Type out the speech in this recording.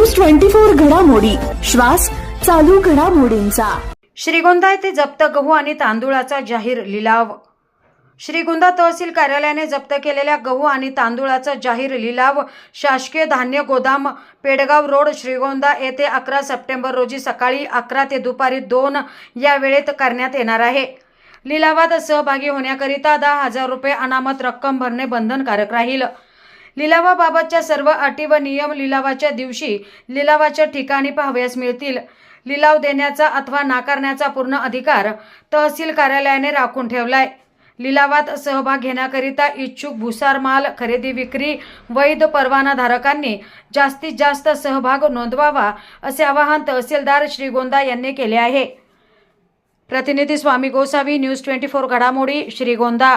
Twenty four घडामोडी. श्वास चालू घडामोडींचा. श्रीगोंदा येथे जप्त गहू आणि तांदूळाचा जाहीर लिलाव. श्रीगोंदा तहसील कार्यालयाने जप्त केलेल्या गहू आणि तांदूळाचा जाहीर लिलाव शासकीय धान्य गोदाम पेडगाव रोड श्रीगोंदा येथे अकरा सप्टेंबर रोजी सकाळी अकरा ते दुपारी दोन या वेळेत करण्यात येणार आहे. लिलावात सहभागी होण्याकरिता दहा हजार रुपये अनामत रक्कम भरणे बंधनकारक राहील. लिलावाबाबतच्या सर्व अटी व नियम लिलावाच्या दिवशी लिलावाच्या ठिकाणी पाहावयास मिळतील. लिलाव देण्याचा अथवा नाकारण्याचा पूर्ण अधिकार तहसील कार्यालयाने राखून ठेवलाय. लिलावात सहभाग घेण्याकरिता इच्छुक भुसार माल खरेदी विक्री वैध परवानाधारकांनी जास्तीत जास्त सहभाग नोंदवावा असे आवाहन तहसीलदार श्रीगोंदा यांनी केले आहे. प्रतिनिधी Swami Gosavi news twenty four घडामोडी श्रीगोंदा